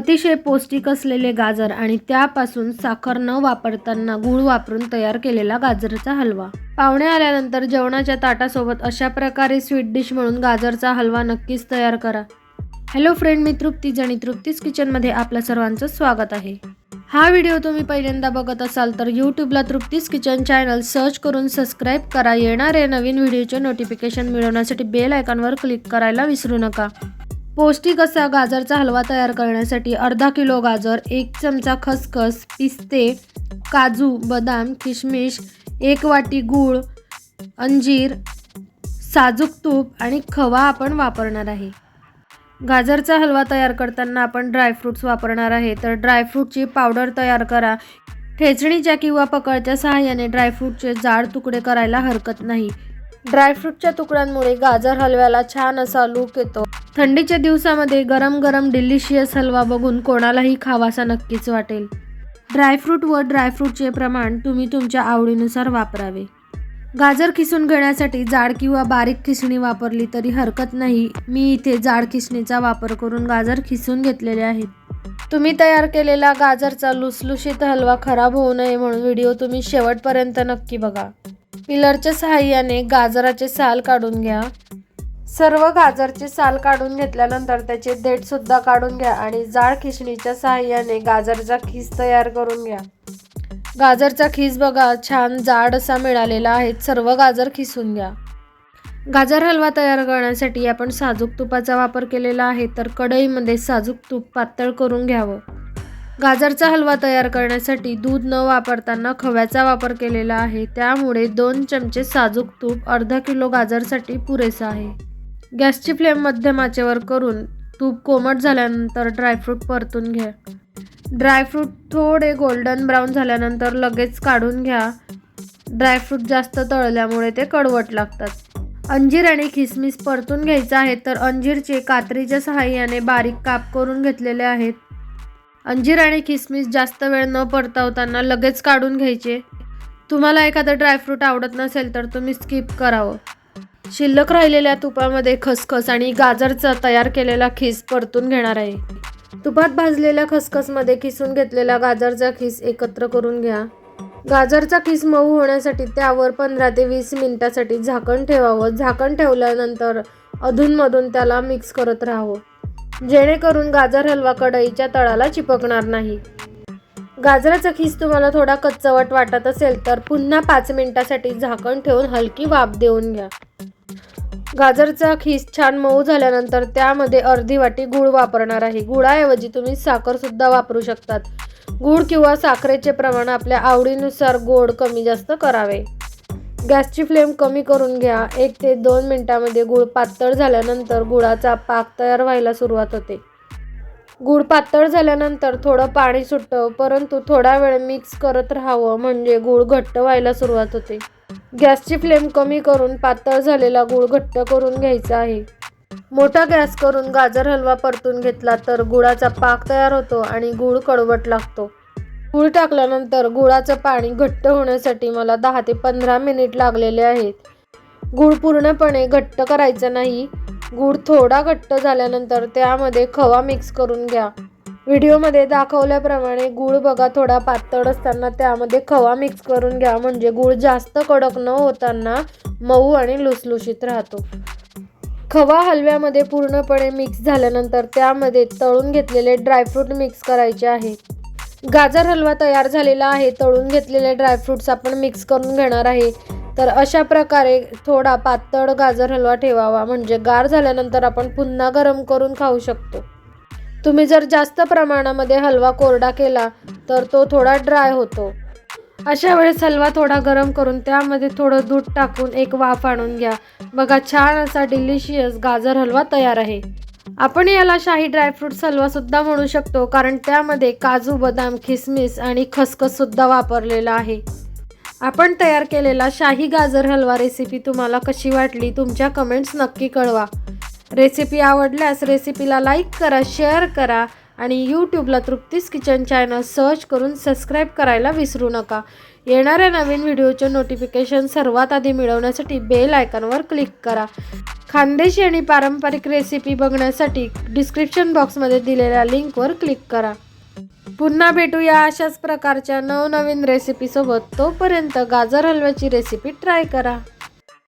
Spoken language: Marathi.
अतिशय पौष्टिक असलेले गाजर आणि त्यापासून साखर न वापरताना गूळ वापरून तयार केलेला गाजरचा हलवा. पाहुणे आल्यानंतर जेवणाच्या ताटासोबत अशा प्रकारे स्वीट डिश म्हणून गाजरचा हलवा नक्कीच तयार करा. हॅलो फ्रेंड मी तृप्तीज आणि तृप्तीज किचनमध्ये आपल्या सर्वांचं स्वागत आहे. हा व्हिडिओ तुम्ही पहिल्यांदा बघत असाल तर यूट्यूबला तृप्तीज किचन चॅनल सर्च करून सबस्क्राईब करा. येणारे नवीन व्हिडिओचे नोटिफिकेशन मिळवण्यासाठी बेल आयकॉनवर क्लिक करायला विसरू नका. पौष्टिक असा गाजरचा हलवा तयार करण्यासाठी अर्धा किलो गाजर एक चमचा खसखस पिस्ते काजू बदाम किशमिश एक वाटी गूळ अंजीर साजूक तूप आणि खवा आपण वापरणार आहे. गाजरचा हलवा तयार करताना आपण ड्रायफ्रूट्स वापरणार आहे. तर ड्रायफ्रूटची पावडर तयार करा. ठेचणीच्या किंवा पकळच्या सहाय्याने ड्रायफ्रूटचे जाड तुकडे करायला हरकत नाही. ड्रायफ्रूटच्या तुकड्यांमुळे गाजर हलव्याला छान असा लूक येतो. थंडीच्या दिवसामध्ये गरम गरम डिलिशियस हलवा बघून कोणालाही खावासा नक्कीच वाटेल. ड्रायफ्रूट व ड्रायफ्रूटचे प्रमाण तुम्ही तुमच्या आवडीनुसार वापरावे. गाजर खिसून घेण्यासाठी जाड किंवा बारीक खिसणी वापरली तरी हरकत नाही. मी इथे जाड खिसणीचा वापर करून गाजर खिसून घेतलेले आहेत. तुम्ही तयार केलेला गाजरचा लुसलुशीत हलवा खराब होऊ नये म्हणून व्हिडिओ तुम्ही शेवटपर्यंत नक्की बघा. पिलरच्या सहाय्याने गाजराचे साल काढून घ्या. सर्व गाजरची साल काढून घेतल्यानंतर त्याचे देठ सुद्धा काढून घ्या आणि जाड खिसणीच्या सहाय्याने गाजरचा खीस तयार करून घ्या. गाजरचा खीस बघा छान जाड असा मिळालेला आहे. सर्व गाजर खिसून घ्या. गाजर हलवा तयार करण्यासाठी आपण साजूक तुपाचा वापर केलेला आहे तर कढईमध्ये साजूक तूप पातळ करून घ्यावं. गाजरचा हलवा तयार करण्यासाठी दूध न वापरताना खव्याचा वापर केलेला आहे. त्यामुळे दोन चमचे साजूक तूप अर्धा किलो गाजरसाठी पुरेसा आहे. गॅसची फ्लेम मध्यम आचेवर करून तूप कोमट झाल्यानंतर ड्रायफ्रूट परतून घ्या. ड्रायफ्रूट थोडे गोल्डन ब्राऊन झाल्यानंतर लगेच काढून घ्या. ड्रायफ्रूट जास्त तळल्यामुळे ते कडवट लागतात. अंजीर आणि खिसमिस परतून घ्यायचं आहे तर अंजीरचे कात्रीच्या सहाय्याने बारीक काप करून घेतलेले आहेत. अंजीर आणि खिसमिस जास्त वेळ न परतवताना लगेच काढून घ्यायचे. तुम्हाला एखादं ड्रायफ्रूट आवडत नसेल तर तुम्ही स्किप करावं. शिल्लक राहिलेल्या तुपामध्ये खसखस आणि गाजरचा तयार केलेला खीस परतून घेणार आहे. तुपात भाजलेल्या खसखसमध्ये किसून घेतलेला गाजरचा खीस एकत्र करून घ्या. गाजरचा खीस मऊ होण्यासाठी त्यावर पंधरा ते वीस मिनिटासाठी झाकण ठेवावं. झाकण ठेवल्यानंतर अधूनमधून त्याला मिक्स करत राहावं. जेणेकरून गाजर हलवा कढईच्या तळाला चिपकणार नाही. गाजराचा खीस तुम्हाला थोडा कच्चवट वाटत असेल तर पुन्हा पाच मिनिटासाठी झाकण ठेवून हलकी वाफ देऊन घ्या. गाजरचा खीस छान मऊ झाल्यानंतर त्यामध्ये अर्धी वाटी गूळ वापरणार आहे. गुळाऐवजी तुम्ही साखरसुद्धा वापरू शकतात. गूळ किंवा साखरेचे प्रमाण आपल्या आवडीनुसार गोड कमी जास्त करावे. गॅसची फ्लेम कमी करून घ्या. एक ते दोन मिनिटामध्ये गूळ पातळ झाल्यानंतर गुळाचा पाक तयार व्हायला सुरुवात होते. गूळ पातळ झाल्यानंतर थोडं पाणी सुटतं परंतु थोडा वेळ मिक्स करत राहावं म्हणजे गूळ घट्ट व्हायला सुरुवात होते. गॅसची फ्लेम कमी करून पातळ झालेला गूळ घट्ट करून घ्यायचा आहे. मोठा गॅस करून गाजर हलवा परतून घेतला तर गुळाचा पाक तयार होतो आणि गूळ कडवट लागतो. गूळ टाकल्यानंतर गुळाचं पाणी घट्ट होण्यासाठी मला दहा ते पंधरा मिनिट लागलेले आहेत. गूळ पूर्णपणे घट्ट करायचं नाही गूळ थोडा घट्ट झाल्यानंतर त्यामध्ये खवा मिक्स करून घ्या. व्हिडिओमध्ये दाखवल्याप्रमाणे गूळ बघा थोडा पातळ असताना त्यामध्ये खवा मिक्स करून घ्या. म्हणजे गूळ जास्त कडक न होताना मऊ आणि लुसलुशीत राहतो. खवा हलव्यामध्ये पूर्णपणे मिक्स झाल्यानंतर त्यामध्ये तळून घेतलेले ड्रायफ्रूट मिक्स करायचे आहे. गाजर हलवा तयार झालेला आहे. तळून घेतलेले ड्रायफ्रूट्स आपण मिक्स करून घेणार आहे. तर अशा प्रकारे थोडा पातळ गाजर हलवा ठेवावा. म्हणजे गार झाल्यानंतर आपण पुन्हा गरम करून खाऊ शकतो. तुम्ही जर जास्त प्रमाणामध्ये हलवा कोरडा केला तर तो थोडा ड्राय होतो. अशा वेळेस हलवा थोडा गरम करून त्यामध्ये थोडं दूध टाकून एक वाफ आणून घ्या. बघा छान असा डिलिशियस गाजर हलवा तयार आहे. आपण याला शाही ड्रायफ्रूट्स हलवा सुद्धा म्हणू शकतो कारण त्यामध्ये काजू बदाम खिसमिस आणि खसखस सुद्धा वापरलेला आहे. आपण तयार केलेला शाही गाजर हलवा रेसिपी तुम्हाला कशी वाटली तुमच्या कमेंट्स नक्की कळवा. रेसिपी आवडल्यास रेसिपीला लाईक करा शेअर करा आणि यूट्यूबला तृप्तीस किचन चॅनल सर्च करून सबस्क्राईब करायला विसरू नका. येणाऱ्या नवीन व्हिडिओचे नोटिफिकेशन सर्वात आधी मिळवण्यासाठी बेल आयकॉनवर क्लिक करा. खानदेशी आणि पारंपरिक रेसिपी बघण्यासाठी डिस्क्रिप्शन बॉक्समध्ये दिलेल्या लिंकवर क्लिक करा. पुन्हा भेटूया अशाच प्रकारच्या नवनवीन रेसिपीसोबत तोपर्यंत गाजर हलव्याची रेसिपी ट्राय करा.